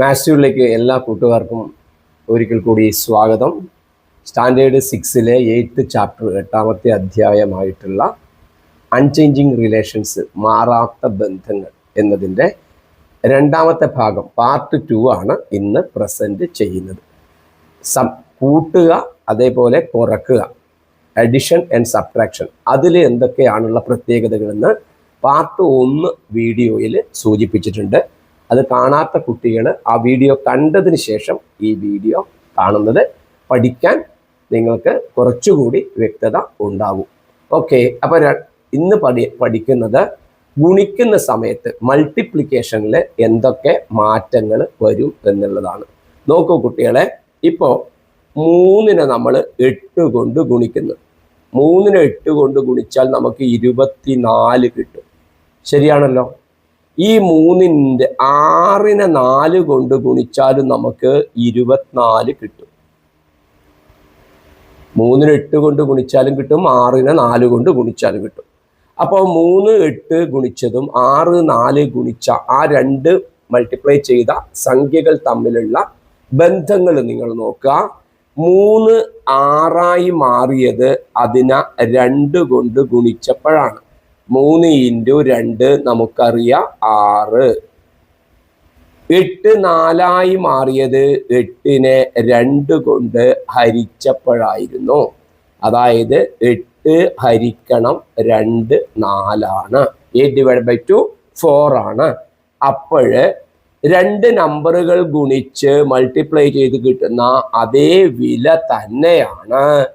മാസ്റ്ററിലേക്ക് എല്ലാ കൂട്ടുകാർക്കും ഒരിക്കൽ കൂടി സ്വാഗതം. സ്റ്റാൻഡേർഡ് സിക്സിലെ എയ്ത്ത് ചാപ്റ്റർ എട്ടാമത്തെ അധ്യായമായിട്ടുള്ള അൺചേഞ്ചിങ് റിലേഷൻസ് മാറാത്ത ബന്ധങ്ങൾ എന്നതിന്റെ രണ്ടാമത്തെ ഭാഗം പാർട്ട് ടു ആണ് ഇന്ന് പ്രസന്റ് ചെയ്യുന്നത്. സം കൂട്ടുക അതേപോലെ കുറക്കുക അഡിഷൻ ആൻഡ് സബ്ട്രാക്ഷൻ അതിൽ എന്തൊക്കെയാണുള്ള പ്രത്യേകതകളെന്ന് പാർട്ട് ഒന്ന് വീഡിയോയിൽ സൂചിപ്പിച്ചിട്ടുണ്ട്. അത് കാണാത്ത കുട്ടികൾ ആ വീഡിയോ കണ്ടതിന് ശേഷം ഈ വീഡിയോ കാണുന്നത് പഠിക്കാൻ നിങ്ങൾക്ക് കുറച്ചുകൂടി വ്യക്തത ഉണ്ടാവും. ഓക്കെ അപ്പോൾ ഇന്ന് പഠി പഠിക്കുന്നത് ഗുണിക്കുന്ന സമയത്ത് മൾട്ടിപ്ലിക്കേഷനിൽ എന്തൊക്കെ മാറ്റങ്ങൾ വരും എന്നുള്ളതാണ്. നോക്കൂ കുട്ടികളെ ഇപ്പോൾ മൂന്നിനെ നമ്മൾ എട്ട് കൊണ്ട് ഗുണിക്കുന്നു. മൂന്നിനെ എട്ട് കൊണ്ട് ഗുണിച്ചാൽ നമുക്ക് ഇരുപത്തിനാല് കിട്ടും. ശരിയാണല്ലോ? ഈ മൂന്നിന്റെ ആറിനെ നാല് കൊണ്ട് ഗുണിച്ചാലും നമുക്ക് ഇരുപത്തിനാല് കിട്ടും. മൂന്നിന് എട്ട് കൊണ്ട് ഗുണിച്ചാലും കിട്ടും ആറിനെ നാല് കൊണ്ട് ഗുണിച്ചാലും കിട്ടും. അപ്പോൾ മൂന്ന് എട്ട് ഗുണിച്ചതും ആറ് നാല് ഗുണിച്ച ആ രണ്ട് മൾട്ടിപ്ലൈ ചെയ്ത സംഖ്യകൾ തമ്മിലുള്ള ബന്ധങ്ങൾ നിങ്ങൾ നോക്കുക. മൂന്ന് ആറായി മാറിയത് അതിനെ രണ്ട് കൊണ്ട് ഗുണിച്ചപ്പോഴാണ്. മൂന്ന് ഇന്റു രണ്ട് നമുക്കറിയാം ആറ്. എട്ട് നാലായി മാറിയത് എട്ടിനെ രണ്ട് കൊണ്ട് ഹരിച്ചപ്പോഴായിരുന്നു. അതായത് എട്ട് ഹരിക്കണം രണ്ട് നാലാണ്. Eight divide by two four ആണ്. അപ്പോഴ് രണ്ട് നമ്പറുകൾ ഗുണിച്ച് മൾട്ടിപ്ലൈ ചെയ്ത് കിട്ടുന്ന അതേ വില തന്നെയാണ്.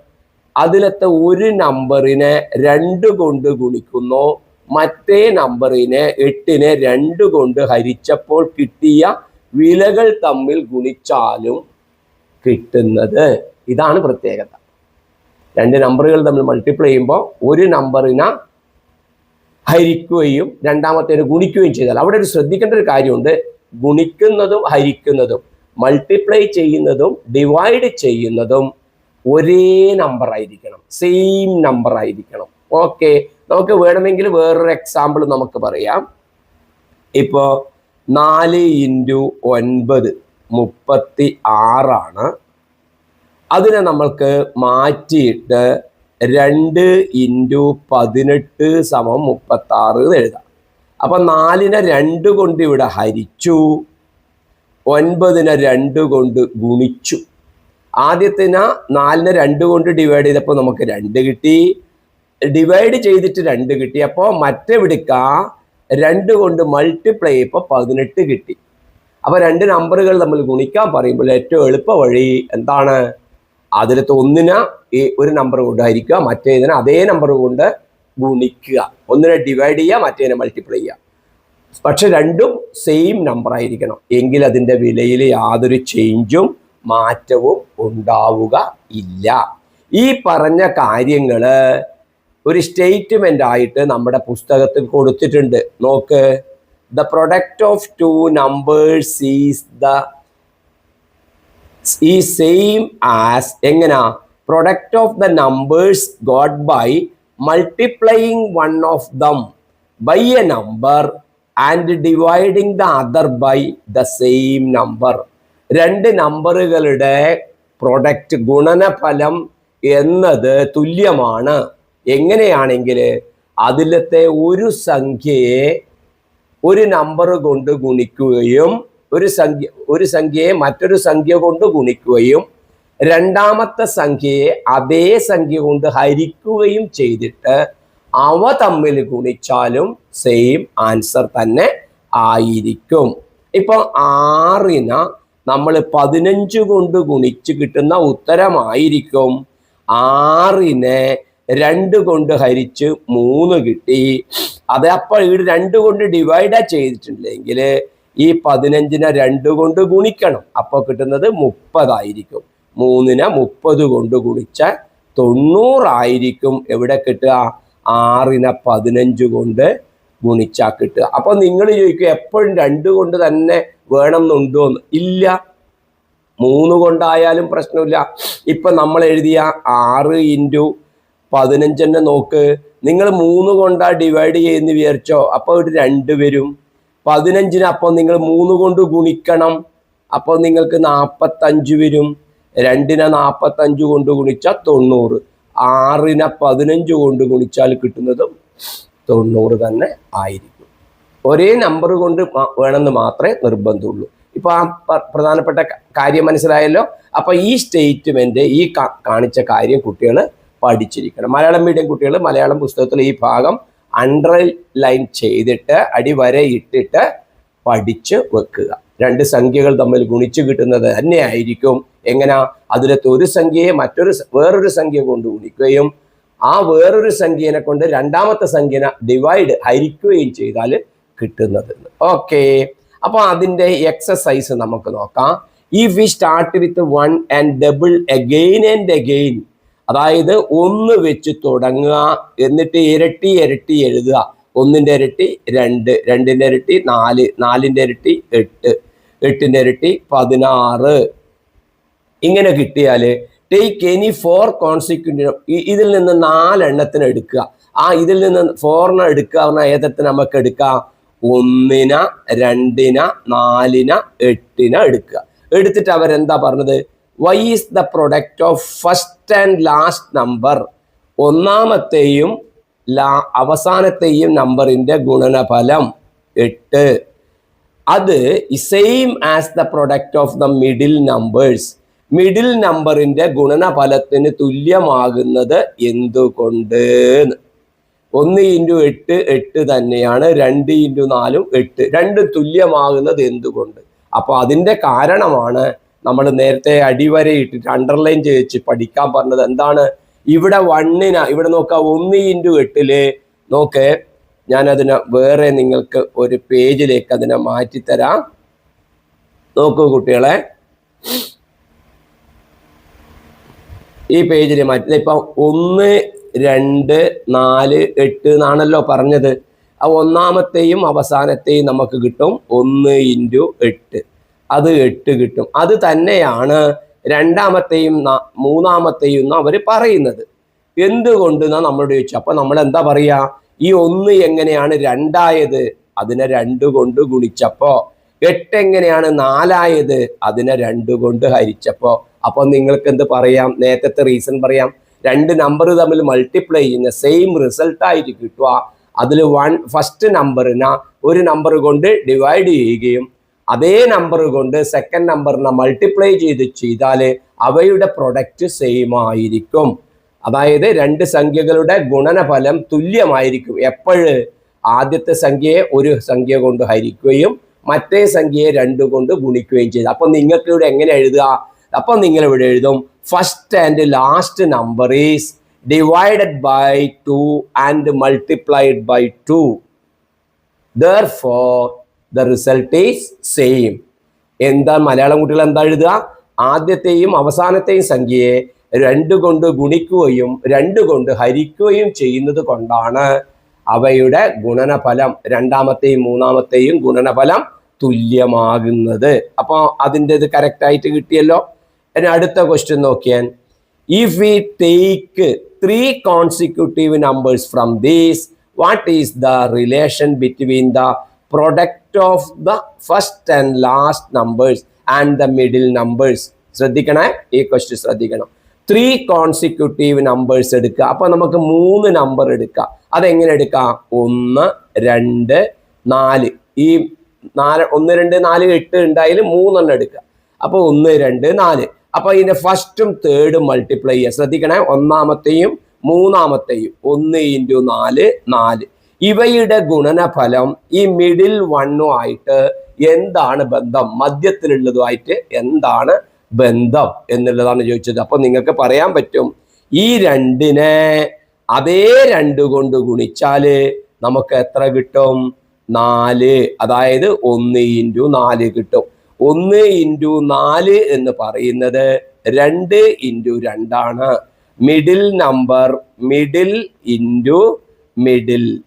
അതിലത്തെ ഒരു നമ്പറിനെ രണ്ട് കൊണ്ട് ഗുണിക്കുന്നു. മറ്റേ നമ്പറിനെ എട്ടിനെ രണ്ട് കൊണ്ട് ഹരിച്ചപ്പോൾ കിട്ടിയ വിലകൾ തമ്മിൽ ഗുണിച്ചാലും കിട്ടുന്നത് ഇതാണ് പ്രത്യേകത. രണ്ട് നമ്പറുകൾ തമ്മിൽ മൾട്ടിപ്ലൈ ചെയ്യുമ്പോൾ ഒരു നമ്പറിനെ ഹരിക്കുകയും രണ്ടാമത്തേന് ഗുണിക്കുകയും ചെയ്താൽ അവിടെ ഒരു ശ്രദ്ധിക്കേണ്ട ഒരു കാര്യമുണ്ട്. ഗുണിക്കുന്നതും ഹരിക്കുന്നതും മൾട്ടിപ്ലൈ ചെയ്യുന്നതും ഡിവൈഡ് ചെയ്യുന്നതും ഒരേ നമ്പർ ആയിരിക്കണം. സെയിം നമ്പർ ആയിരിക്കണം. ഓക്കെ നമുക്ക് വേണമെങ്കിൽ വേറൊരു എക്സാമ്പിൾ നമുക്ക് പറയാം. ഇപ്പോൾ നാല് ഇന്റു ഒൻപത് മുപ്പത്തി ആറാണ് അതിനെ നമ്മൾക്ക് മാറ്റിയിട്ട് രണ്ട് ഇന്റു പതിനെട്ട് സമം മുപ്പത്തി ആറ് എന്ന് എഴുതാം. അപ്പം നാലിനെ രണ്ട് കൊണ്ട് ഇവിടെ ഹരിച്ചു. ഒൻപതിനെ രണ്ട് കൊണ്ട് ഗുണിച്ചു. ആദ്യത്തിന് നാലിന് രണ്ട് കൊണ്ട് ഡിവൈഡ് ചെയ്തപ്പോൾ നമുക്ക് രണ്ട് കിട്ടി. ഡിവൈഡ് ചെയ്തിട്ട് രണ്ട് കിട്ടി. അപ്പോൾ മറ്റെവിടുക്ക രണ്ട് കൊണ്ട് മൾട്ടിപ്ലൈ ചെയ്യപ്പോൾ പതിനെട്ട് കിട്ടി. അപ്പോൾ രണ്ട് നമ്പറുകൾ നമ്മൾ ഗുണിക്കാൻ പറയുമ്പോൾ ഏറ്റവും എളുപ്പ വഴി എന്താണ്? അതിലത്തെ ഒന്നിന് ഈ ഒരു നമ്പർ കൊണ്ടായിരിക്കുക മറ്റേതിന് അതേ നമ്പർ കൊണ്ട് ഗുണിക്കുക. ഒന്നിനെ ഡിവൈഡ് ചെയ്യുക മറ്റേതിനെ മൾട്ടിപ്ലൈ ചെയ്യുക. പക്ഷെ രണ്ടും സെയിം നമ്പർ ആയിരിക്കണം. എങ്കിൽ അതിന്റെ വിലയിൽ യാതൊരു ചേഞ്ചും മാറ്റവും ഉണ്ടാവുക ഇല്ല. ഈ പറഞ്ഞ കാര്യങ്ങൾ ഒരു സ്റ്റേറ്റ്മെന്റ് ആയിട്ട് നമ്മുടെ പുസ്തകത്തിൽ കൊടുത്തിട്ടുണ്ട്. നോക്ക്. The product of two numbers is the ഈ സെയിം ആസ് എങ്ങനാ? Product of the numbers got by multiplying one of them by a number and dividing the other by the same number രണ്ട് നമ്പറുകളുടെ product ഗുണനഫലം എന്നത് തുല്യമാണ്. എങ്ങനെയാണെങ്കിൽ അതിലത്തെ ഒരു സംഖ്യയെ ഒരു നമ്പർ കൊണ്ട് ഗുണിക്കുകയും ഒരു സംഖ്യ ഒരു സംഖ്യയെ മറ്റൊരു സംഖ്യ കൊണ്ട് ഗുണിക്കുകയും രണ്ടാമത്തെ സംഖ്യയെ അതേ സംഖ്യ കൊണ്ട് ഹരിക്കുകയും ചെയ്തിട്ട് അവ തമ്മിൽ ഗുണിച്ചാലും സെയിം ആൻസർ തന്നെ ആയിരിക്കും. ഇപ്പോൾ ആറിന് നമ്മൾ പതിനഞ്ച് കൊണ്ട് ഗുണിച്ച് കിട്ടുന്ന ഉത്തരമായിരിക്കും. ആറിനെ രണ്ട് കൊണ്ട് ഹരിച്ച് മൂന്ന് കിട്ടി. അത് അപ്പോൾ ഇവിടെ രണ്ട് കൊണ്ട് ഡിവൈഡ് ചെയ്തിട്ടുണ്ടെങ്കിൽ ഈ പതിനഞ്ചിനെ രണ്ട് കൊണ്ട് ഗുണിക്കണം. അപ്പോൾ കിട്ടുന്നത് മുപ്പതായിരിക്കും. മൂന്നിനെ മുപ്പത് കൊണ്ട് ഗുണിച്ച തൊണ്ണൂറായിരിക്കും. എവിടെ കിട്ടുക? ആറിനെ പതിനഞ്ച് കൊണ്ട് ഗുണിച്ചാൽ കിട്ടുക അപ്പൊ നിങ്ങൾ ചോദിക്കും എപ്പോഴും രണ്ട് കൊണ്ട് തന്നെ വേണം എന്നുണ്ടോ എന്ന്. ഇല്ല. മൂന്ന് കൊണ്ടായാലും പ്രശ്നമില്ല. ഇപ്പൊ നമ്മൾ എഴുതിയ ആറ് ഇന്റു പതിനഞ്ചെന്നെ നോക്ക്. നിങ്ങൾ മൂന്ന് കൊണ്ടാ ഡിവൈഡ് ചെയ്യുന്ന വിചാരിച്ചോ? അപ്പോൾ ഒരു രണ്ട് വരും. പതിനഞ്ചിന് അപ്പൊ നിങ്ങൾ മൂന്ന് കൊണ്ട് ഗുണിക്കണം. അപ്പോൾ നിങ്ങൾക്ക് നാൽപ്പത്തഞ്ച് വരും. രണ്ടിനെ നാൽപ്പത്തഞ്ച് കൊണ്ട് ഗുണിച്ചാൽ തൊണ്ണൂറ്. ആറിനെ പതിനഞ്ച് കൊണ്ട് ഗുണിച്ചാൽ കിട്ടുന്നതും തൊണ്ണൂറ് തന്നെ ആയിരിക്കും. ഒരേ നമ്പർ കൊണ്ട് വേണമെന്ന് മാത്രമേ നിർബന്ധമുള്ളൂ. ഇപ്പൊ ആ പ്രധാനപ്പെട്ട കാര്യം മനസ്സിലായല്ലോ? അപ്പൊ ഈ സ്റ്റേറ്റ്മെന്റ് ഈ കാണിച്ച കാര്യം കുട്ടികൾ പഠിച്ചിരിക്കണം. മലയാളം മീഡിയം കുട്ടികൾ മലയാളം പുസ്തകത്തിൽ ഈ ഭാഗം അണ്ടർലൈൻ ചെയ്തിട്ട് അടിവരെ ഇട്ടിട്ട് പഠിച്ച് വെക്കുക. രണ്ട് സംഖ്യകൾ തമ്മിൽ ഗുണിച്ചു കിട്ടുന്നത് തന്നെയായിരിക്കും എങ്ങനെ? അതിലത്തെ ഒരു സംഖ്യയെ മറ്റൊരു വേറൊരു സംഖ്യ കൊണ്ട് ഗുണിക്കുകയും ആ വേറൊരു സംഖ്യനെ കൊണ്ട് രണ്ടാമത്തെ സംഖ്യനെ ഡിവൈഡ് ഹരിക്കുകയും ചെയ്താൽ കിട്ടുന്നത്. ഓക്കെ അപ്പൊ അതിന്റെ എക്സസൈസ് നമുക്ക് നോക്കാം. If we start with one and double again and again അതായത് ഒന്ന് വെച്ച് തുടങ്ങുക എന്നിട്ട് ഇരട്ടി ഇരട്ടി എഴുതുക. ഒന്നിന്റെ ഇരട്ടി രണ്ട് രണ്ടിന്റെ ഇരട്ടി നാല് നാലിന്റെ ഇരട്ടി എട്ട് എട്ടിന്റെ ഇരട്ടി പതിനാറ്. ഇങ്ങനെ കിട്ടിയാൽ ടേക്ക് എനി ഫോർ കോൺസിക്യൂട്ടീവ് ഇതിൽ നിന്ന് നാലെണ്ണത്തിന് എടുക്കുക. ആ ഇതിൽ നിന്ന് ഫോറിനെ എടുക്കുക പറഞ്ഞാൽ ഏതത്തിന് നമുക്ക് എടുക്കാം? ഒന്നിന രണ്ടിന നാലിന എട്ടിന എടുക്കുക. എടുത്തിട്ട് അവരെന്താ പറഞ്ഞത്? Why is the product of first and last number ഒന്നാമത്തെയും ലാ അവസാനത്തെയും നമ്പറിന്റെ ഗുണനഫലം എട്ട്. അത് same as the product of the middle numbers middle നമ്പറിന്റെ ഗുണനഫലത്തിന് തുല്യമാകുന്നത് എന്തുകൊണ്ട് ന്ന്. ഒന്ന് ഇന്റു എട്ട് എട്ട് തന്നെയാണ്. രണ്ട് ഇന്റു നാലും എട്ട്. രണ്ട് തുല്യമാകുന്നത് എന്തുകൊണ്ട്? അപ്പോൾ അതിന്റെ കാരണമാണ് നമ്മൾ നേരത്തെ അടിവരയിട്ടിട്ട് അണ്ടർലൈൻ ചെയ്ച്ച് പഠിക്കാൻ പറഞ്ഞത് എന്താണ്? ഇവിടെ വണ്ണിന ഇവിടെ നോക്കുക ഒന്ന് ഇന്റു എട്ടിൽ നോക്ക് ഞാൻ അതിനെ വേറെ നിങ്ങൾക്ക് ഒരു പേജിലേക്ക് അതിനെ മാറ്റിത്തരാം. നോക്കൂ കുട്ടികളെ. ഈ പേജിൽ മാറ്റി. ഇപ്പം ഒന്ന് രണ്ട് നാല് എട്ട് എന്നാണല്ലോ പറഞ്ഞത്. ആ ഒന്നാമത്തെയും അവസാനത്തെയും നമുക്ക് കിട്ടും ഒന്ന് ഇന്റു എട്ട്. അത് എട്ട് കിട്ടും. അത് തന്നെയാണ് രണ്ടാമത്തെയും മൂന്നാമത്തെയും അവർ പറയുന്നത്. എന്തുകൊണ്ടെന്നാണ് നമ്മൾ ചോദിച്ചു അപ്പം നമ്മൾ എന്താ പറയുക ഈ ഒന്ന് എങ്ങനെയാണ് രണ്ടായത്? അതിനെ രണ്ട് കൊണ്ട് ഗുണിച്ചപ്പോ എട്ട് എങ്ങനെയാണ് നാലായത്? അതിനെ രണ്ട് കൊണ്ട് ഹരിച്ചപ്പോ. അപ്പൊ നിങ്ങൾക്ക് എന്ത് പറയാം? നേരത്തെ റീസൺ പറയാം. രണ്ട് നമ്പർ തമ്മിൽ മൾട്ടിപ്ലൈ ചെയ്യുന്ന സെയിം റിസൾട്ട് ആയിട്ട് കിട്ടുക. അതിൽ വൺ ഫസ്റ്റ് നമ്പറിനെ ഒരു നമ്പർ കൊണ്ട് ഡിവൈഡ് ചെയ്യുകയും അതേ നമ്പർ കൊണ്ട് സെക്കൻഡ് നമ്പറിനെ മൾട്ടിപ്ലൈ ചെയ്ത് ചെയ്താൽ അവയുടെ പ്രൊഡക്റ്റ് സെയിം ആയിരിക്കും. അതായത് രണ്ട് സംഖ്യകളുടെ ഗുണനഫലം തുല്യമായിരിക്കും. എപ്പോഴ്? ആദ്യത്തെ സംഖ്യയെ ഒരു സംഖ്യ കൊണ്ട് ഹരിക്കുകയും മറ്റേ സംഖ്യയെ രണ്ട് കൊണ്ട് ഗുണിക്കുകയും ചെയ്തു. അപ്പൊ നിങ്ങൾക്ക് ഇവിടെ എങ്ങനെ എഴുതുക? അപ്പൊ നിങ്ങൾ ഇവിടെ എഴുതും first and last number is divided by two and multiplied by two therefore the result is same എന്താ മലയാളം കുട്ടികൾ എന്താ എഴുതുക? ആദ്യത്തെയും അവസാനത്തെയും സംഖ്യയെ രണ്ട് കൊണ്ട് ഗുണിക്കുകയും രണ്ട് കൊണ്ട് ഹരിക്കുകയും ചെയ്യുന്നത് കൊണ്ടാണ് അവയുടെ ഗുണനഫലം രണ്ടാമത്തെയും മൂന്നാമത്തെയും ഗുണനഫലം തുല്യമാകുന്നത്. അപ്പോൾ അതിന്റെ ഇത് കറക്റ്റായിട്ട് കിട്ടിയല്ലോ? ഇനി അടുത്ത ക്വസ്റ്റ്യൻ നോക്കിയാൽ if we take three consecutive numbers from these what is the relation between the product of the first and last numbers and the middle numbers ശ്രദ്ധിക്കണേ? ഈ ക്വസ്റ്റ്യൻ ശ്രദ്ധിക്കണം. ത്രീ കോൺസിക്യൂട്ടീവ് നമ്പേഴ്സ് എടുക്കുക. അപ്പൊ നമുക്ക് മൂന്ന് നമ്പർ എടുക്കാം. അതെങ്ങനെ എടുക്കാം? ഒന്ന് രണ്ട് നാല്. ഈ നാല് ഒന്ന് രണ്ട് നാല് എട്ട് ഉണ്ടായാലും മൂന്നെണ്ണം എടുക്കുക. അപ്പൊ ഒന്ന് രണ്ട് നാല്. അപ്പൊ ഇതിന്റെ ഫസ്റ്റും തേർഡും മൾട്ടിപ്ലൈ ചെയ്യുക. ശ്രദ്ധിക്കണേ ഒന്നാമത്തെയും മൂന്നാമത്തെയും. ഒന്ന് ഇന്റു നാല് നാല്. ഇവയുടെ ഗുണനഫലം ഈ മിഡിൽ വണ്ണുമായിട്ട് എന്താണ് ബന്ധം? മധ്യത്തിലുള്ളതുമായിട്ട് എന്താണ് ബന്ധം എന്നുള്ളതാണ് ചോദിച്ചത്. അപ്പൊ നിങ്ങൾക്ക് പറയാൻ പറ്റും ഈ രണ്ടിനെ അതേ രണ്ട് കൊണ്ട് ഗുണിച്ചാൽ നമുക്ക് എത്ര കിട്ടും? നാല്. അതായത് ഒന്ന് ഇന്റു നാല് കിട്ടും. ഒന്ന് ഇന്റു നാല് എന്ന് പറയുന്നത് രണ്ട് ഇന്റു രണ്ടാണ്. Middle number middle into middle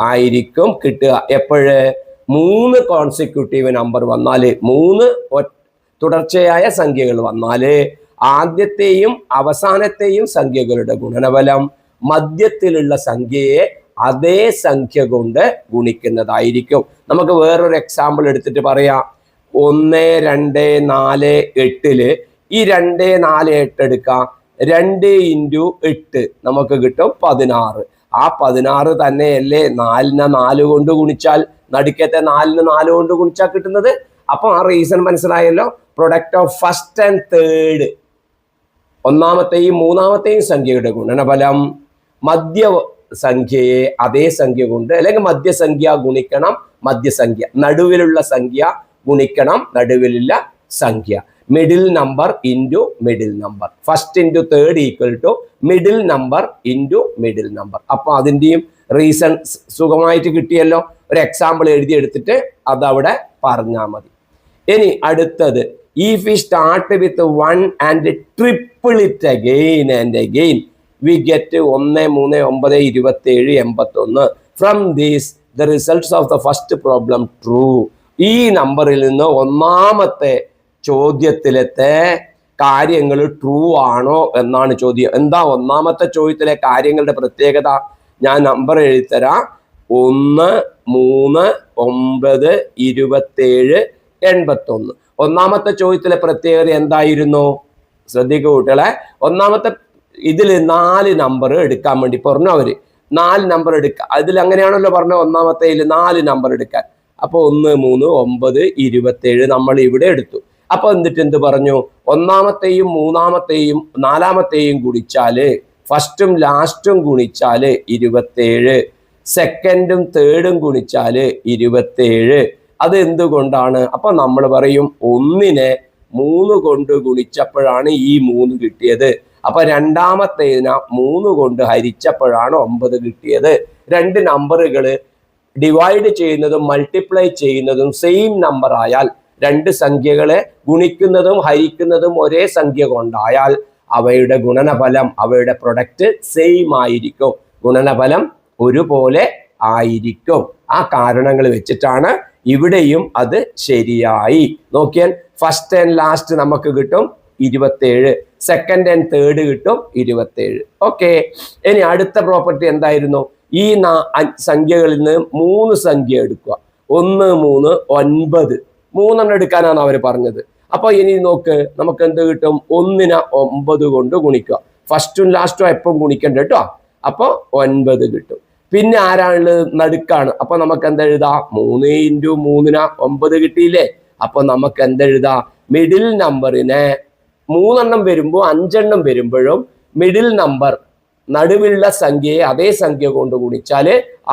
ആയിരിക്കും കിട്ടുക. എപ്പോഴ്? മൂന്ന് കോൺസിക്യൂട്ടീവ് നമ്പർ വന്നാൽ മൂന്ന് ഒ- തുടർച്ചയായ സംഖ്യകൾ വന്നാൽ ആദ്യത്തെയും അവസാനത്തെയും സംഖ്യകളുടെ ഗുണനഫലം മധ്യത്തിലുള്ള സംഖ്യയെ അതേ സംഖ്യ കൊണ്ട് ഗുണിക്കുന്നതായിരിക്കും. നമുക്ക് വേറൊരു എക്സാമ്പിൾ എടുത്തിട്ട് പറയാം. ഒന്ന് രണ്ട് നാല് എട്ടിൽ ഈ രണ്ട് നാല് എട്ട് എടുക്കാം. രണ്ട് ഇന്റു എട്ട് നമുക്ക് കിട്ടും പതിനാറ്. ആ പതിനാറ് തന്നെയല്ലേ നാലിനെ നാല് കൊണ്ട് ഗുണിച്ചാൽ നടുക്കത്തെ നാലിന് നാല് കൊണ്ട് ഗുണിച്ചാൽ കിട്ടുന്നത്? അപ്പം ആ റീസൺ മനസ്സിലായല്ലോ? Product of first and third ഒന്നാമത്തെയും മൂന്നാമത്തെയും സംഖ്യയുടെ ഗുണനഫലം മധ്യ സംഖ്യയെ അതേ സംഖ്യ കൊണ്ട് അല്ലെങ്കിൽ മധ്യസംഖ്യ ഗുണിക്കണം മധ്യസംഖ്യ. നടുവിലുള്ള സംഖ്യ ഗുണിക്കണം നടുവിലുള്ള സംഖ്യ. Middle number into middle number first into third equal to middle number into middle number അപ്പോൾ അതിന്റെയും റീസൺ സുഖമായിട്ട് കിട്ടിയല്ലോ. ഒരു എക്സാമ്പിൾ എഴുതിയെടുത്തിട്ട് അതവിടെ പറഞ്ഞാൽ മതി. ഇനി അടുത്തത്. If we start with one and triple it again and again we get ഒന്ന് മൂന്ന് ഒമ്പത് ഇരുപത്തി ഏഴ് എൺപത്തി ഒന്ന് from these the results of the first problem true ഈ നമ്പറിൽ നിന്ന് ഒന്നാമത്തെ ചോദ്യത്തിലത്തെ കാര്യങ്ങൾ ട്രൂ ആണോ എന്നാണ് ചോദ്യം. എന്താ ഒന്നാമത്തെ ചോദ്യത്തിലെ കാര്യങ്ങളുടെ പ്രത്യേകത? ഞാൻ നമ്പർ എഴുതിത്തരാം. ഒന്ന് മൂന്ന് ഒമ്പത് ഇരുപത്തേഴ് എൺപത്തൊന്ന്. ഒന്നാമത്തെ ചോദ്യത്തിലെ പ്രത്യേകത എന്തായിരുന്നു? ശ്രദ്ധിക്കുക കുട്ടികളെ. ഒന്നാമത്തെ ഇതിൽ നാല് നമ്പർ എടുക്കാൻ വേണ്ടി പറഞ്ഞു അവർ. നാല് നമ്പർ എടുക്കുക അതിൽ അങ്ങനെയാണല്ലോ പറഞ്ഞത് ഒന്നാമത്തേൽ നാല് നമ്പർ എടുക്കാൻ. അപ്പോൾ ഒന്ന് മൂന്ന് ഒമ്പത് ഇരുപത്തേഴ് നമ്മൾ ഇവിടെ എടുത്തു. അപ്പോൾ എന്നിട്ട് എന്ത് പറഞ്ഞു? ഒന്നാമത്തെയും മൂന്നാമത്തെയും നാലാമത്തെയും ഗുണിച്ചാൽ ഫസ്റ്റും ലാസ്റ്റും ഗുണിച്ചാൽ ഇരുപത്തേഴ്. സെക്കൻഡും തേർഡും ഗുണിച്ചാൽ ഇരുപത്തേഴ്. അത് എന്തുകൊണ്ടാണ് അപ്പൊ നമ്മൾ പറയും ഒന്നിനെ മൂന്ന് കൊണ്ട് ഗുണിച്ചപ്പോഴാണ് ഈ മൂന്ന് കിട്ടിയത്. അപ്പൊ രണ്ടാമത്തേതിന മൂന്ന് കൊണ്ട് ഹരിച്ചപ്പോഴാണ് ഒമ്പത് കിട്ടിയത്. രണ്ട് നമ്പറുകൾ ഡിവൈഡ് ചെയ്യുന്നതും മൾട്ടിപ്ലൈ ചെയ്യുന്നതും സെയിം നമ്പർ ആയാൽ രണ്ട് സംഖ്യകളെ ഗുണിക്കുന്നതും ഹരിക്കുന്നതും ഒരേ സംഖ്യ കൊണ്ടായാൽ അവയുടെ ഗുണനഫലം അവയുടെ പ്രൊഡക്റ്റ് സെയിം ആയിരിക്കും. ഗുണനഫലം ഒരുപോലെ ആയിരിക്കും. ആ കാരണങ്ങൾ വെച്ചിട്ടാണ് ഇവിടെയും അത് ശരിയായി. നോക്കിയാൽ ഫസ്റ്റ് ആൻഡ് ലാസ്റ്റ് നമുക്ക് കിട്ടും ഇരുപത്തേഴ്. സെക്കൻഡ് ആൻഡ് തേർഡ് കിട്ടും ഇരുപത്തേഴ്. ഓക്കെ ഇനി അടുത്ത പ്രോപ്പർട്ടി എന്തായിരുന്നു? ഈ സംഖ്യകളിൽ നിന്ന് മൂന്ന് സംഖ്യ എടുക്കുക. ഒന്ന് മൂന്ന് ഒൻപത്. മൂന്നെണ്ണം എടുക്കാനാണ് അവർ പറഞ്ഞത്. അപ്പോൾ ഇനി നോക്ക് നമുക്ക് എന്ത് കിട്ടും? ഒന്നിന് ഒമ്പത് കൊണ്ട് ഗുണിക്കുക. ഫസ്റ്റും ലാസ്റ്റും എപ്പം ഗുണിക്കണ്ട കേട്ടോ? അപ്പോൾ ഒൻപത് കിട്ടും. പിന്നെ ആരാണുള്ളത്? നടുക്കാണ്. അപ്പൊ നമുക്ക് എന്താ എഴുതാം മൂന്ന് ഇന്റു മൂന്നിന ഒമ്പത് കിട്ടിയില്ലേ? അപ്പൊ നമുക്ക് എന്താ എഴുതാം മിഡിൽ നമ്പറിനെ മൂന്നെണ്ണം വരുമ്പോൾ അഞ്ചെണ്ണം വരുമ്പോഴും മിഡിൽ നമ്പർ നടുവിലുള്ള സംഖ്യയെ അതേ സംഖ്യ കൊണ്ട് ഗുണിച്ചാൽ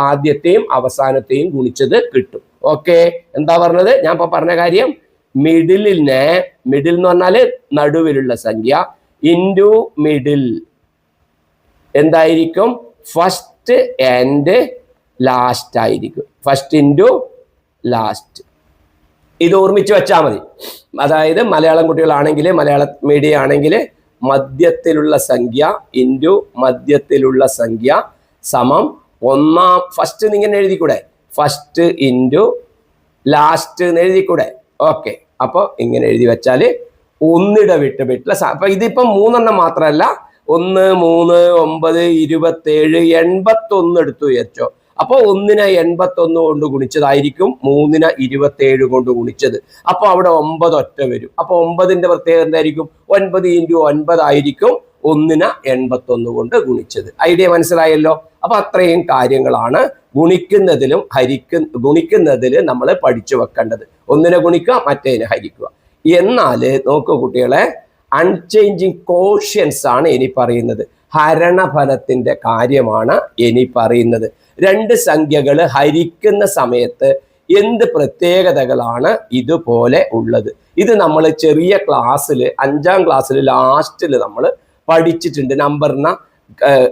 ആദ്യത്തെയും അവസാനത്തെയും ഗുണിച്ചത് കിട്ടും. ഓക്കെ എന്താ പറഞ്ഞത്? ഞാൻ ഇപ്പൊ പറഞ്ഞ കാര്യം മിഡിലിനെ മിഡിൽ എന്ന് പറഞ്ഞാൽ നടുവിലുള്ള സംഖ്യ ഇന്റു മിഡിൽ എന്തായിരിക്കും? ഫസ്റ്റ് ആൻഡ് ലാസ്റ്റ് ആയിരിക്കും. ഫസ്റ്റ് ഇന്റു ലാസ്റ്റ് ഇത് ഓർമ്മിച്ച് വെച്ചാൽ മതി. അതായത് മലയാളം കുട്ടികളാണെങ്കിൽ മലയാള മീഡിയം ആണെങ്കിൽ മധ്യത്തിലുള്ള സംഖ്യ ഇന്റു മധ്യത്തിലുള്ള സംഖ്യ സമം ഒന്നാം ഫസ്റ്റ് ഇങ്ങനെ എഴുതിക്കൂടെ? ഫസ്റ്റ് ഇന്റു ലാസ്റ്റ് എന്ന് എഴുതിക്കൂടെ? ഓക്കെ അപ്പോൾ ഇങ്ങനെ എഴുതി വെച്ചാൽ ഒന്നിട വിട്ട് വിട്ടുള്ള സ- അപ്പൊ ഇതിപ്പം മൂന്നെണ്ണം മാത്രമല്ല ഒന്ന് മൂന്ന് ഒമ്പത് ഇരുപത്തേഴ് എൺപത്തൊന്ന് എടുത്തു വിചാരിച്ചോ അപ്പോൾ ഒന്നിനെ എൺപത്തൊന്ന് കൊണ്ട് ഗുണിച്ചതായിരിക്കും മൂന്നിനെ ഇരുപത്തേഴ് കൊണ്ട് ഗുണിച്ചത്. അപ്പോൾ അവിടെ ഒമ്പത് ഒറ്റ വരും. അപ്പോൾ ഒമ്പതിന്റെ പ്രത്യേകത എന്തായിരിക്കും? ഒൻപത് ഇന്റു ഒൻപതായിരിക്കും ഒന്നിന് എൺപത്തൊന്ന് കൊണ്ട് ഗുണിച്ചത്. ഐഡിയ മനസ്സിലായല്ലോ? അപ്പൊ അത്രയും കാര്യങ്ങളാണ് ഗുണിക്കുന്നതിലും ഹരിക്ക ഗുണിക്കുന്നതിൽ നമ്മൾ പഠിച്ചു വെക്കേണ്ടത്. ഒന്നിനെ ഗുണിക്കുക മറ്റേതിനെ ഹരിക്കുക. എന്നാൽ നോക്കൂ കുട്ടികളെ അൺചേഞ്ചിങ് കോഷ്യൻസ് ആണ് ഇനി പറയുന്നത്. ഹരണഫലത്തിന്റെ കാര്യമാണ് ഇനി പറയുന്നത്. രണ്ട് സംഖ്യകൾ ഹരിക്കുന്ന സമയത്ത് എന്ത് പ്രത്യേകതകളാണ് ഇതുപോലെ ഉള്ളത്. ഇത് നമ്മൾ ചെറിയ ക്ലാസ്സിൽ അഞ്ചാം ക്ലാസ്സിൽ ലാസ്റ്റിൽ നമ്മൾ പഠിച്ചിട്ടുണ്ട്. നമ്പറിന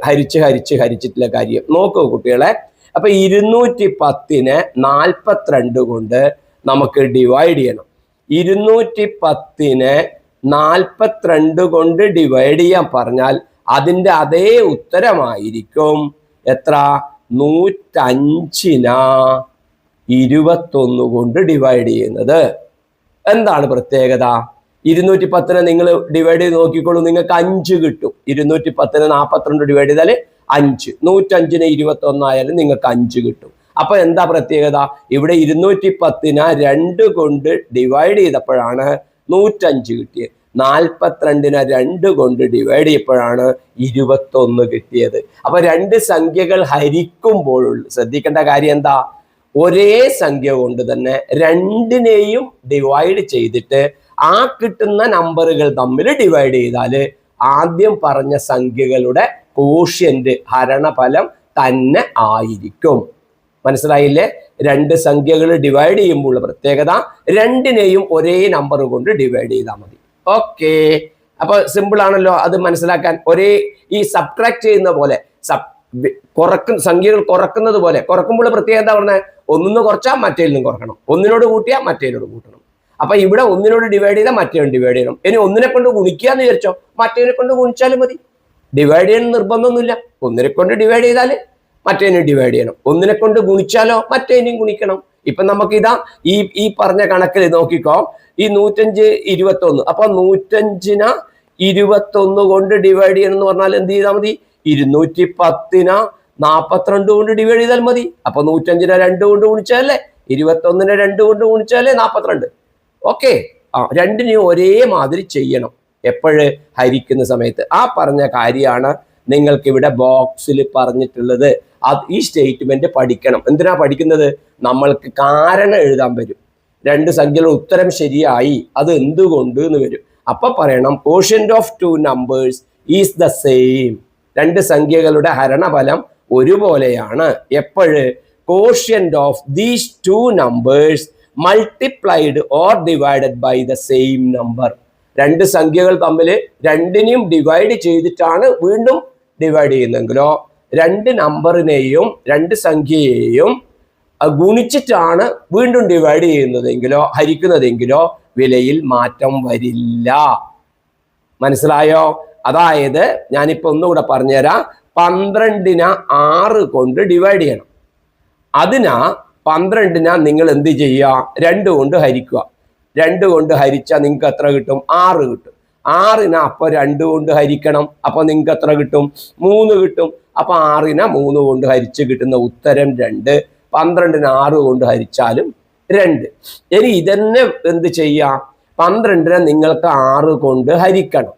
ഹരിച്ച് ഹരിച്ച് ഹരിച്ചിട്ടുള്ള കാര്യം. നോക്കൂ കുട്ടികളെ. അപ്പൊ ഇരുന്നൂറ്റി പത്തിനെ നാൽപ്പത്തിരണ്ട് കൊണ്ട് നമുക്ക് ഡിവൈഡ് ചെയ്യണം. ഇരുന്നൂറ്റി പത്തിനെ നാൽപ്പത്തിരണ്ട് കൊണ്ട് ഡിവൈഡ് ചെയ്യാൻ പറഞ്ഞാൽ അതിന്റെ അതേ ഉത്തരമായിരിക്കും. എത്ര? നൂറ്റഞ്ചിന ഇരുപത്തൊന്ന് കൊണ്ട് ഡിവൈഡ് ചെയ്യുന്നത്. എന്താണ് പ്രത്യേകത? ഇരുന്നൂറ്റി പത്തിന് നിങ്ങൾ ഡിവൈഡ് ചെയ്ത് നോക്കിക്കോളൂ. നിങ്ങൾക്ക് അഞ്ച് കിട്ടും. ഇരുന്നൂറ്റി പത്തിന് നാൽപ്പത്തിരണ്ട് ഡിവൈഡ് ചെയ്താൽ അഞ്ച്. നൂറ്റഞ്ചിന് ഇരുപത്തി ഒന്നായാലും നിങ്ങൾക്ക് അഞ്ച് കിട്ടും. അപ്പൊ എന്താ പ്രത്യേകത? ഇവിടെ ഇരുന്നൂറ്റി പത്തിന് രണ്ട് കൊണ്ട് ഡിവൈഡ് ചെയ്തപ്പോഴാണ് നൂറ്റഞ്ച് കിട്ടിയത്. നാൽപ്പത്തിരണ്ടിനെ രണ്ട് കൊണ്ട് ഡിവൈഡ് ചെയ്യപ്പോഴാണ് ഇരുപത്തൊന്ന് കിട്ടിയത്. അപ്പൊ രണ്ട് സംഖ്യകൾ ഹരിക്കുമ്പോൾ ശ്രദ്ധിക്കേണ്ട കാര്യം എന്താ? ഒരേ സംഖ്യ കൊണ്ട് തന്നെ രണ്ടിനെയും ഡിവൈഡ് ചെയ്തിട്ട് ആ കിട്ടുന്ന നമ്പറുകൾ തമ്മിൽ ഡിവൈഡ് ചെയ്താൽ ആദ്യം പറഞ്ഞ സംഖ്യകളുടെ കോഷ്യന്റ് ഹരണഫലം തന്നെ ആയിരിക്കും. മനസ്സിലായില്ലേ? രണ്ട് സംഖ്യകൾ ഡിവൈഡ് ചെയ്യുമ്പോൾ പ്രത്യേകത രണ്ടിനെയും ഒരേ നമ്പർ കൊണ്ട് ഡിവൈഡ് ചെയ്താൽ മതി. ഓക്കെ അപ്പൊ സിമ്പിൾ ആണല്ലോ. അത് മനസ്സിലാക്കാൻ ഒരേ ഈ സബ്ട്രാക്ട് ചെയ്യുന്ന പോലെ സബ് കുറക്കുന്ന സംഖ്യകൾ കുറക്കുന്നത് പോലെ കുറക്കുമ്പോൾ പ്രത്യേകത പറഞ്ഞത് ഒന്നിന്ന് കുറച്ചാൽ മറ്റേ നിന്നും കുറക്കണം. ഒന്നിനോട് കൂട്ടിയാൽ മറ്റേനോട് കൂട്ടണം. അപ്പൊ ഇവിടെ ഒന്നിനോട് ഡിവൈഡ് ചെയ്താൽ മറ്റേ ഡിവൈഡ് ചെയ്യണം. ഇനി ഒന്നിനെ കൊണ്ട് ഗുണിക്കുക എന്ന് വിചാരിച്ചോ? മറ്റേനെ കൊണ്ട് ഗുണിച്ചാലും മതി. ഡിവൈഡ് ചെയ്യാൻ നിർബന്ധമൊന്നുമില്ല. ഒന്നിനെ കൊണ്ട് ഡിവൈഡ് ചെയ്താൽ മറ്റേനെ ഡിവൈഡ് ചെയ്യണം. ഒന്നിനെ കൊണ്ട് ഗുണിച്ചാലോ മറ്റേനെയും ഗുണിക്കണം. ഇപ്പൊ നമുക്ക് ഇതാ ഈ ഈ പറഞ്ഞ കണക്കിൽ നോക്കിക്കോ. ഈ നൂറ്റഞ്ച് ഇരുപത്തൊന്ന്. അപ്പൊ നൂറ്റഞ്ചിന ഇരുപത്തൊന്ന് കൊണ്ട് ഡിവൈഡ് ചെയ്യണം എന്ന് പറഞ്ഞാൽ എന്ത് ചെയ്താൽ മതി? ഇരുന്നൂറ്റി പത്തിന നാപ്പത്തിരണ്ട് കൊണ്ട് ഡിവൈഡ് ചെയ്താൽ മതി. അപ്പൊ നൂറ്റഞ്ചിനെ രണ്ട് കൊണ്ട് ഗുണിച്ചാലേ ഇരുപത്തൊന്നിനെ രണ്ട് കൊണ്ട് ഗുണിച്ചാലേ നാപ്പത്തിരണ്ട്. ഓക്കെ. ആ രണ്ടിനെയും ഒരേ മാതിരി ചെയ്യണം. എപ്പോഴ്? ഹരിക്കുന്ന സമയത്ത്. ആ പറഞ്ഞ കാര്യമാണ് നിങ്ങൾക്ക് ഇവിടെ ബോക്സിൽ പറഞ്ഞിട്ടുള്ളത്. ഈ സ്റ്റേറ്റ്മെന്റ് പഠിക്കണം. എന്തിനാ പഠിക്കുന്നത്? നമ്മൾക്ക് കാരണം എഴുതാൻ വരും. രണ്ട് സംഖ്യകളുടെ ഉത്തരം ശരിയായി. അത് എന്തുകൊണ്ട് എന്ന് വരും. അപ്പൊ പറയണം quotient of two numbers is the same രണ്ട് സംഖ്യകളുടെ ഹരണഫലം ഒരുപോലെയാണ്. എപ്പോഴ്? Quotient of these two numbers multiplied or divided by the same number രണ്ട് സംഖ്യകൾ തമ്മിൽ രണ്ടിനെയും ഡിവൈഡ് ചെയ്തിട്ടാണ് വീണ്ടും ഡിവൈഡ് ചെയ്യുന്നതെങ്കിലോ രണ്ട് നമ്പറിനെയും രണ്ട് സംഖ്യയെയും ഗുണിച്ചിട്ടാണ് വീണ്ടും ഡിവൈഡ് ചെയ്യുന്നതെങ്കിലോ ഹരിക്കുന്നതെങ്കിലോ വിലയിൽ മാറ്റം വരില്ല. മനസ്സിലായോ? അതായത് ഞാനിപ്പോ ഒന്നുകൂടെ പറഞ്ഞുതരാം. പന്ത്രണ്ടിന് ആറ് കൊണ്ട് ഡിവൈഡ് ചെയ്യണം. അതിനാ പന്ത്രണ്ടിന് നിങ്ങൾ എന്ത് ചെയ്യുക? രണ്ട് കൊണ്ട് ഹരിക്കുക. രണ്ട് കൊണ്ട് ഹരിച്ചാൽ നിങ്ങൾക്ക് എത്ര കിട്ടും? ആറ് കിട്ടും. ആറിന് അപ്പോൾ രണ്ട് കൊണ്ട് ഹരിക്കണം. അപ്പോൾ നിങ്ങൾക്ക് എത്ര കിട്ടും? മൂന്ന് കിട്ടും. അപ്പൊ ആറിന മൂന്ന് കൊണ്ട് ഹരിച്ച് കിട്ടുന്ന ഉത്തരം രണ്ട് പന്ത്രണ്ടിന് ആറ് കൊണ്ട് ഹരിച്ചാലും രണ്ട്. ഇനി ഇതന്നെ എന്ത് ചെയ്യാം? പന്ത്രണ്ടിനെ നിങ്ങൾക്ക് ആറ് കൊണ്ട് ഹരിക്കണം.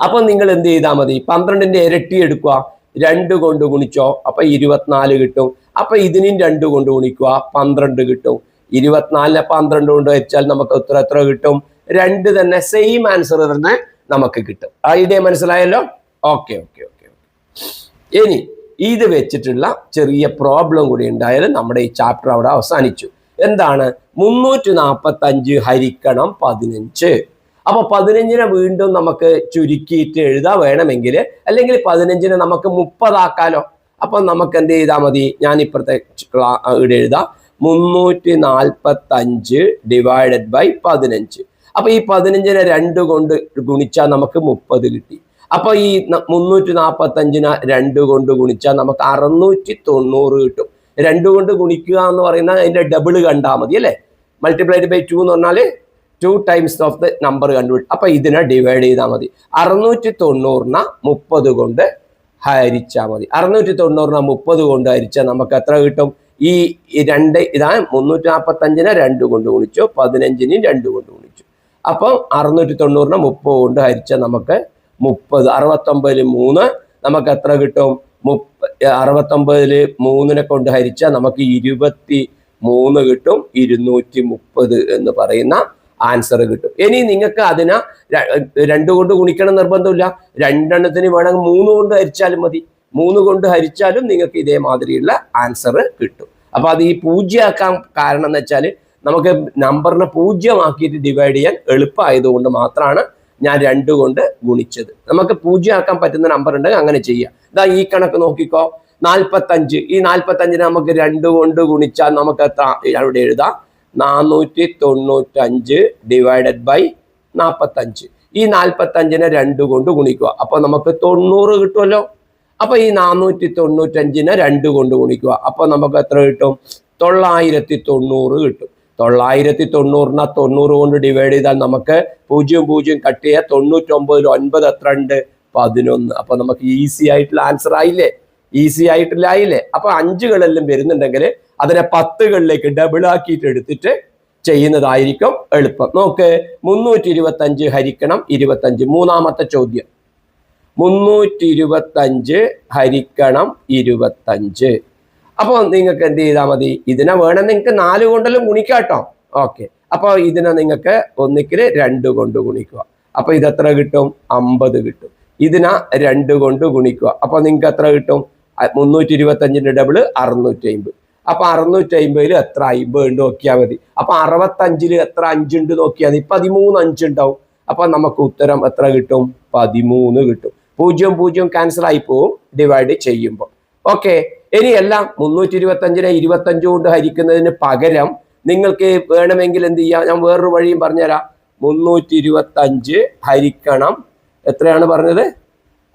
അപ്പൊ നിങ്ങൾ എന്ത് ചെയ്താൽ മതി? പന്ത്രണ്ടിന്റെ ഇരട്ടി എടുക്കുക. രണ്ട് കൊണ്ട് ഗുണിച്ചോ അപ്പൊ ഇരുപത്തിനാല് കിട്ടും. അപ്പൊ ഇതിനും രണ്ട് കൊണ്ട് ഗുണിക്കുക പന്ത്രണ്ട് കിട്ടും. ഇരുപത്തിനാലിനെ പന്ത്രണ്ട് കൊണ്ട് വെച്ചാൽ നമുക്ക് എത്ര എത്ര കിട്ടും? രണ്ട് തന്നെ സെയിം ആൻസർ തന്നെ നമുക്ക് കിട്ടും. ആ ഐഡിയ മനസ്സിലായല്ലോ? ഓക്കെ ഓക്കെ ഇനി ഇത് വെച്ചിട്ടുള്ള ചെറിയ പ്രോബ്ലം കൂടി ഉണ്ടായാലും നമ്മുടെ ഈ ചാപ്റ്റർ അവിടെ അവസാനിച്ചു. എന്താണ്? മുന്നൂറ്റി നാൽപ്പത്തി അഞ്ച് ഹരിക്കണം പതിനഞ്ച്. അപ്പൊ പതിനഞ്ചിനെ വീണ്ടും നമുക്ക് ചുരുക്കിയിട്ട് എഴുതാ വേണമെങ്കിൽ അല്ലെങ്കിൽ പതിനഞ്ചിനെ നമുക്ക് മുപ്പതാക്കാലോ? അപ്പൊ നമുക്ക് എന്ത് ചെയ്താൽ മതി? ഞാൻ ഇപ്പുറത്തെ എഴുതാം മുന്നൂറ്റി നാൽപ്പത്തി അഞ്ച് ഡിവൈഡഡ് ബൈ പതിനഞ്ച്. അപ്പൊ ഈ പതിനഞ്ചിനെ രണ്ട് കൊണ്ട് ഗുണിച്ചാൽ നമുക്ക് മുപ്പത് കിട്ടി. അപ്പൊ ഈ മുന്നൂറ്റി നാൽപ്പത്തി അഞ്ചിനെ രണ്ട് കൊണ്ട് ഗുണിച്ചാൽ നമുക്ക് അറുന്നൂറ്റി തൊണ്ണൂറ് കിട്ടും. രണ്ട് കൊണ്ട് ഗുണിക്കുക എന്ന് പറയുന്ന അതിന്റെ ഡബിൾ കണ്ടാൽ മതി അല്ലേ? മൾട്ടിപ്ലൈഡ് ബൈ ടു എന്ന് പറഞ്ഞാൽ two times of the number കണ്ടുപിടിക്കും അപ്പൊ ഇതിനെ ഡിവൈഡ് ചെയ്താൽ മതി. അറുന്നൂറ്റി തൊണ്ണൂറിന മുപ്പത് കൊണ്ട് ഹരിച്ചാൽ മതി. അറുന്നൂറ്റി തൊണ്ണൂറിന മുപ്പത് കൊണ്ട് ഹരിച്ചാൽ നമുക്ക് എത്ര കിട്ടും? ഈ രണ്ട് ഇതാ മുന്നൂറ്റി നാൽപ്പത്തി അഞ്ചിനെ രണ്ട് കൊണ്ട് ഗുണിച്ചു പതിനഞ്ചിന് രണ്ട് കൊണ്ട് ഗുണിച്ചു. അപ്പം അറുന്നൂറ്റി തൊണ്ണൂറിന് മുപ്പത് കൊണ്ട് ഹരിച്ചാൽ നമുക്ക് മുപ്പത് അറുപത്തൊമ്പതിൽ മൂന്ന് നമുക്ക് എത്ര കിട്ടും? മുപ്പ അറുപത്തൊമ്പതിൽ മൂന്നിനെ കൊണ്ട് ഹരിച്ചാൽ നമുക്ക് ഇരുപത്തി മൂന്ന് കിട്ടും ഇരുന്നൂറ്റി മുപ്പത് എന്ന് പറയുന്ന ആൻസർ കിട്ടും. ഇനി നിങ്ങൾക്ക് അതിനെ രണ്ടു കൊണ്ട് ഗുണിക്കണം നിർബന്ധമില്ല. രണ്ടെണ്ണത്തിന് വേണമെങ്കിൽ മൂന്ന് കൊണ്ട് ഹരിച്ചാലും മതി. മൂന്ന് കൊണ്ട് ഹരിച്ചാലും നിങ്ങൾക്ക് ഇതേമാതിരിയുള്ള ആൻസർ കിട്ടും. അപ്പൊ അത് ഈ പൂജ്യമാക്കാൻ കാരണം എന്ന് വെച്ചാൽ നമുക്ക് നമ്പറിനെ പൂജ്യമാക്കിയിട്ട് ഡിവൈഡ് ചെയ്യാൻ എളുപ്പമായതുകൊണ്ട് മാത്രമാണ് ഞാൻ രണ്ട് കൊണ്ട് ഗുണിച്ചത്. നമുക്ക് പൂജ്യമാക്കാൻ പറ്റുന്ന നമ്പർ ഉണ്ടെങ്കിൽ അങ്ങനെ ചെയ്യാം. ഇതാ ഈ കണക്ക് നോക്കിക്കോ. നാൽപ്പത്തഞ്ച് ഈ നാൽപ്പത്തഞ്ചിനെ നമുക്ക് രണ്ട് കൊണ്ട് ഗുണിച്ചാൽ നമുക്ക് അവിടെ എഴുതാം. നാനൂറ്റി തൊണ്ണൂറ്റഞ്ച് ഡിവൈഡഡ് ബൈ നാൽപ്പത്തഞ്ച് ഈ നാൽപ്പത്തഞ്ചിനെ രണ്ട് കൊണ്ട് ഗുണിക്കുക. അപ്പോൾ നമുക്ക് തൊണ്ണൂറ് കിട്ടുമല്ലോ. അപ്പോൾ ഈ നാനൂറ്റി തൊണ്ണൂറ്റഞ്ചിനെ രണ്ട് കൊണ്ട് ഗുണിക്കുക. അപ്പൊ നമുക്ക് എത്ര കിട്ടും? തൊള്ളായിരത്തി തൊണ്ണൂറ് കിട്ടും. തൊള്ളായിരത്തി തൊണ്ണൂറിനെ തൊണ്ണൂറ് കൊണ്ട് ഡിവൈഡ് ചെയ്താൽ നമുക്ക് പൂജ്യം പൂജ്യം കട്ട് ചെയ്യുക തൊണ്ണൂറ്റൊമ്പതിൽ ഒൻപത് എത്ര ഉണ്ട്? പതിനൊന്ന്. അപ്പൊ നമുക്ക് ഈസി ആയിട്ടുള്ള ആൻസർ ആയില്ലേ? ഈസി ആയിട്ടില്ല ആയില്ലേ? അപ്പൊ അഞ്ചുകളെല്ലാം വരുന്നുണ്ടെങ്കിൽ അതിനെ പത്തുകളിലേക്ക് ഡബിൾ ആക്കിയിട്ട് എടുത്തിട്ട് ചെയ്യുന്നതായിരിക്കും എളുപ്പം. നോക്ക് മുന്നൂറ്റി ഇരുപത്തി അഞ്ച് ഹരിക്കണം ഇരുപത്തഞ്ച്. മൂന്നാമത്തെ ചോദ്യം. മുന്നൂറ്റി ഇരുപത്തഞ്ച് ഹരിക്കണം ഇരുപത്തഞ്ച്. അപ്പോൾ നിങ്ങൾക്ക് എന്ത് ചെയ്താൽ മതി? ഇതിനെ വേണം നിങ്ങൾക്ക് നാല് കൊണ്ടെല്ലാം ഗുണിക്കാട്ടോ ഓക്കെ. അപ്പോൾ ഇതിനെ നിങ്ങൾക്ക് ഒന്നിക്കൽ രണ്ട് കൊണ്ട് ഗുണിക്കുക. അപ്പോൾ ഇത് എത്ര കിട്ടും? അമ്പത് കിട്ടും. ഇതിനെ രണ്ട് കൊണ്ട് ഗുണിക്കുക. അപ്പോൾ നിങ്ങൾക്ക് എത്ര കിട്ടും? മുന്നൂറ്റി ഇരുപത്തഞ്ചിന്റെ ഡബിൾ അറുന്നൂറ്റി അമ്പത് അപ്പൊ അറുന്നൂറ്റി അമ്പതിൽ എത്ര അമ്പത് ഉണ്ട് നോക്കിയാൽ മതി. അപ്പൊ അറുപത്തഞ്ചിൽ എത്ര അഞ്ചുണ്ട് നോക്കിയാൽ മതി. പതിമൂന്ന് അഞ്ചുണ്ടാവും. അപ്പോൾ നമുക്ക് ഉത്തരം എത്ര കിട്ടും? പതിമൂന്ന് കിട്ടും. പൂജ്യം പൂജ്യം ക്യാൻസൽ ആയി പോവും. ഡിവൈഡ് ചെയ്യുമ്പോൾ. ഓക്കെ. ഇനിയല്ല മുന്നൂറ്റി ഇരുപത്തഞ്ചിനെ ഇരുപത്തഞ്ച് കൊണ്ട് ഹരിക്കുന്നതിന് പകരം നിങ്ങൾക്ക് വേണമെങ്കിൽ എന്ത് ചെയ്യാം? ഞാൻ വേറൊരു വഴിയും പറഞ്ഞുതരാം. മുന്നൂറ്റി ഇരുപത്തഞ്ച് ഹരിക്കണം. എത്രയാണ് പറഞ്ഞത്?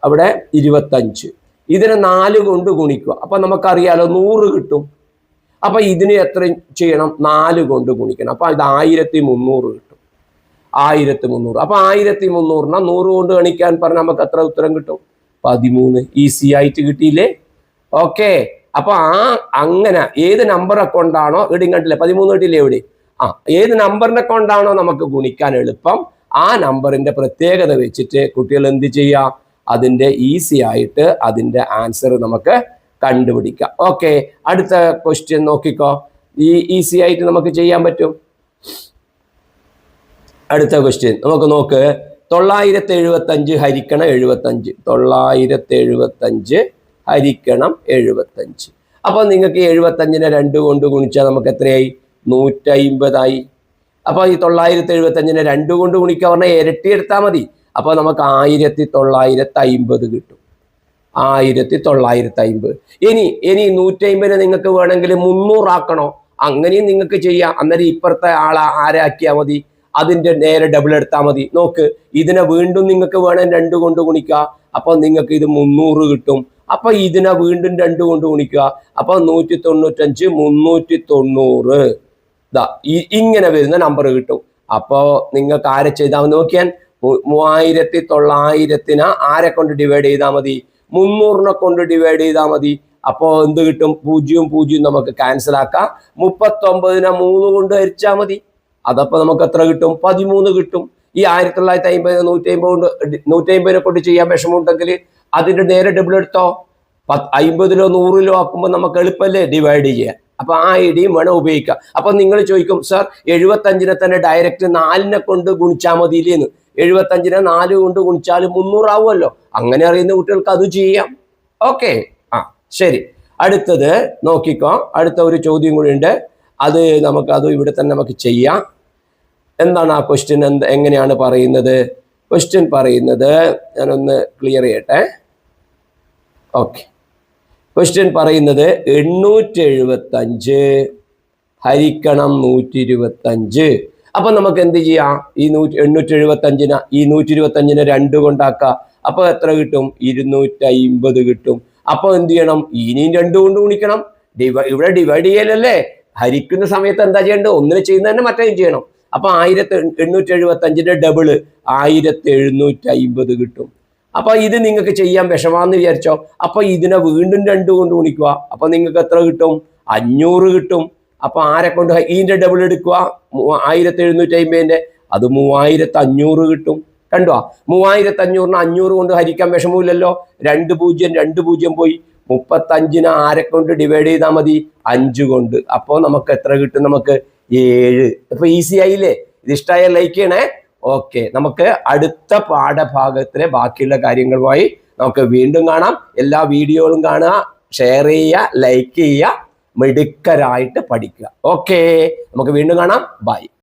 അവിടെ ഇരുപത്തഞ്ച്. ഇതിനെ നാല് കൊണ്ട് ഗുണിക്കുക. അപ്പൊ നമുക്കറിയാലോ നൂറ് കിട്ടും. അപ്പൊ ഇതിന് എത്ര ചെയ്യണം? നാല് കൊണ്ട് ഗുണിക്കണം. അപ്പൊ ഇത് ആയിരത്തി മുന്നൂറ് കിട്ടും. ആയിരത്തി മുന്നൂറ് അപ്പൊ ആയിരത്തി മുന്നൂറിനെ നൂറ് കൊണ്ട് ഗണിക്കാൻ പറഞ്ഞാൽ നമുക്ക് എത്ര ഉത്തരം കിട്ടും? പതിമൂന്ന്. ഈസി ആയിട്ട് കിട്ടിയില്ലേ? ഓക്കെ അപ്പൊ ആ അങ്ങനെ ഏത് നമ്പർ അക്കൗണ്ടാണോ ഇടിങ്ങട്ടില്ല പതിമൂന്ന് കിട്ടിയില്ലേ എവിടെ ആ ഏത് നമ്പറിന്റെ അക്കൗണ്ടാണോ നമുക്ക് ഗുണിക്കാൻ എളുപ്പം. ആ നമ്പറിന്റെ പ്രത്യേകത വെച്ചിട്ട് കുട്ടികൾ എന്ത് ചെയ്യാം? അതിന്റെ ഈസി ആയിട്ട് അതിന്റെ ആൻസർ നമുക്ക് കണ്ടുപിടിക്കാം. ഓക്കെ അടുത്ത ക്വസ്റ്റ്യൻ നോക്കിക്കോ. ഈ ഈസി ആയിട്ട് നമുക്ക് ചെയ്യാൻ പറ്റും? അടുത്ത ക്വസ്റ്റ്യൻ നമുക്ക് നോക്ക്. തൊള്ളായിരത്തി എഴുപത്തഞ്ച് ഹരിക്കണം എഴുപത്തഞ്ച്. തൊള്ളായിരത്തി എഴുപത്തഞ്ച് ഹരിക്കണം എഴുപത്തഞ്ച്. അപ്പോൾ നിങ്ങൾക്ക് എഴുപത്തഞ്ചിനെ രണ്ട് കൊണ്ട് ഗുണിച്ചാൽ നമുക്ക് എത്രയായി? നൂറ്റമ്പതായി അപ്പോൾ ഈ തൊള്ളായിരത്തി എഴുപത്തഞ്ചിനെ രണ്ട് കൊണ്ട് ഗുണിക്കുക പറഞ്ഞാൽ ഇരട്ടി എടുത്താൽ മതി. അപ്പോൾ നമുക്ക് ആയിരത്തി തൊള്ളായിരത്തി അമ്പത് കിട്ടും. ആയിരത്തി തൊള്ളായിരത്തി അമ്പത് ഇനി ഇനി നൂറ്റമ്പതിനെ നിങ്ങൾക്ക് വേണമെങ്കിൽ മുന്നൂറാക്കണോ? അങ്ങനെയും നിങ്ങൾക്ക് ചെയ്യാം. അന്നേരം ഇപ്പുറത്തെ ആളെ ആരാക്കിയാൽ മതി. അതിന്റെ നേരെ ഡബിൾ എടുത്താൽ മതി. നോക്ക് ഇതിനെ വീണ്ടും നിങ്ങൾക്ക് വേണം രണ്ട് കൊണ്ട് ഗുണിക്കുക. അപ്പോൾ നിങ്ങൾക്ക് ഇത് മുന്നൂറ് കിട്ടും. അപ്പൊ ഇതിനെ വീണ്ടും രണ്ട് കൊണ്ട് ഗുണിക്കുക. അപ്പൊ നൂറ്റി തൊണ്ണൂറ്റഞ്ച് മുന്നൂറ്റി തൊണ്ണൂറ് ഇതാ ഇങ്ങനെ വരുന്ന നമ്പർ കിട്ടും. അപ്പോ നിങ്ങൾക്ക് ആരെ ചെയ്താൽ നോക്കിയാൽ മൂവായിരത്തി തൊള്ളായിരത്തിന് ആരെ കൊണ്ട് ഡിവൈഡ് ചെയ്താൽ മതി? മുന്നൂറിനെ കൊണ്ട് ഡിവൈഡ് ചെയ്താൽ മതി. അപ്പോ എന്ത് കിട്ടും? പൂജ്യവും പൂജ്യവും നമുക്ക് ക്യാൻസൽ ആക്കാം. മുപ്പത്തൊമ്പതിനെ മൂന്ന് കൊണ്ട് ഹരിച്ചാൽ മതി. അതപ്പോ നമുക്ക് എത്ര കിട്ടും? പതിമൂന്ന് കിട്ടും. ഈ ആയിരത്തി തൊള്ളായിരത്തി അമ്പത് നൂറ്റി അമ്പത് കൊണ്ട് നൂറ്റി അമ്പതിനെ കൊണ്ട് ചെയ്യാൻ വിഷമമുണ്ടെങ്കിൽ അതിന്റെ നേരെ ഡബിൾ എടുത്തോ? പത്ത് അമ്പതിലോ നൂറിലോ ആക്കുമ്പോൾ നമുക്ക് എളുപ്പമല്ലേ ഡിവൈഡ് ചെയ്യാൻ? അപ്പൊ ആ ഐഡിയും വേണം ഉപയോഗിക്കാം അപ്പൊ നിങ്ങൾ ചോദിക്കും സാർ എഴുപത്തഞ്ചിനെ തന്നെ ഡയറക്റ്റ് നാലിനെ കൊണ്ട് ഗുണിച്ചാൽ മതിയില്ലേന്ന്? എഴുപത്തഞ്ചിനെ നാല് കൊണ്ട് ഗുണിച്ചാൽ മുന്നൂറാവുമല്ലോ. അങ്ങനെ അറിയുന്ന കുട്ടികൾക്ക് അത് ചെയ്യാം. ഓക്കെ. ആ ശരി. അടുത്തത് നോക്കിക്കോ. അടുത്ത ഒരു ചോദ്യം കൂടി ഉണ്ട്. അത് നമുക്ക് അത് ഇവിടെ തന്നെ നമുക്ക് ചെയ്യാം. എന്താണ് ആ ക്വസ്റ്റ്യൻ എന്ത് എങ്ങനെയാണ് പറയുന്നത്? ക്വസ്റ്റ്യൻ പറയുന്നത് ഞാനൊന്ന് ക്ലിയർ ചെയ്യട്ടെ. ഓക്കെ ക്വസ്റ്റ്യൻ പറയുന്നത് എണ്ണൂറ്റി എഴുപത്തഞ്ച് ഹരിക്കണം നൂറ്റി ഇരുപത്തഞ്ച് അപ്പൊ നമുക്ക് എന്ത് ചെയ്യാം? ഈ നൂറ്റി എണ്ണൂറ്റി എഴുപത്തഞ്ചിന് ഈ നൂറ്റി ഇരുപത്തഞ്ചിനെ രണ്ട് കൊണ്ടാക്കുക അപ്പൊ എത്ര കിട്ടും? ഇരുന്നൂറ്റി അയിമ്പത് കിട്ടും. അപ്പൊ എന്ത് ചെയ്യണം? ഇനിയും രണ്ട് കൊണ്ട് ഗുണിക്കണം. ഡിവൈ ഇവിടെ ഡിവൈഡ് ചെയ്യലല്ലേ? ഹരിക്കുന്ന സമയത്ത് എന്താ ചെയ്യേണ്ടത്? ഒന്നിനെ ചെയ്യുന്നതന്നെ മറ്റേ ചെയ്യണം. അപ്പൊ ആയിരത്തി എണ്ണൂറ്റി എഴുപത്തി അഞ്ചിന്റെ ഡബിൾ ആയിരത്തി എഴുന്നൂറ്റി അയിമ്പത് കിട്ടും. അപ്പൊ ഇത് നിങ്ങൾക്ക് ചെയ്യാൻ വിഷമാന്ന് വിചാരിച്ചോ? അപ്പൊ ഇതിനെ വീണ്ടും രണ്ടു കൊണ്ട് ഗുണിക്കുക. അപ്പൊ നിങ്ങൾക്ക് എത്ര കിട്ടും? അഞ്ഞൂറ് കിട്ടും. അപ്പൊ ആരെ കൊണ്ട് ഇതിന്റെ ഡബിൾ എടുക്കുക. ആയിരത്തി എഴുന്നൂറ്റി അമ്പതിന്റെ അത് മൂവായിരത്തി അഞ്ഞൂറ് കിട്ടും. കണ്ടോ? മൂവായിരത്തി അഞ്ഞൂറിന് അഞ്ഞൂറ് കൊണ്ട് ഹരിക്കാൻ വിഷമമില്ലല്ലോ? രണ്ട് പൂജ്യം രണ്ട് പൂജ്യം പോയി. മുപ്പത്തഞ്ചിന് ആരെ കൊണ്ട് ഡിവൈഡ് ചെയ്താൽ മതി? അഞ്ച് കൊണ്ട്. അപ്പോൾ നമുക്ക് എത്ര കിട്ടും? നമുക്ക് ഏഴ്. അപ്പൊ ഈസി ആയില്ലേ? ഇത് ഇഷ്ടമായ ലൈക്ക് ചെയ്യണേ. ഓക്കെ നമുക്ക് അടുത്ത പാഠഭാഗത്തിലെ ബാക്കിയുള്ള കാര്യങ്ങളുമായി നമുക്ക് വീണ്ടും കാണാം. എല്ലാ വീഡിയോകളും കാണുക ഷെയർ ചെയ്യുക ലൈക്ക് ചെയ്യുക മിടുക്കരായിട്ട് പഠിക്കുക. ഓക്കെ നമുക്ക് വീണ്ടും കാണാം. ബൈ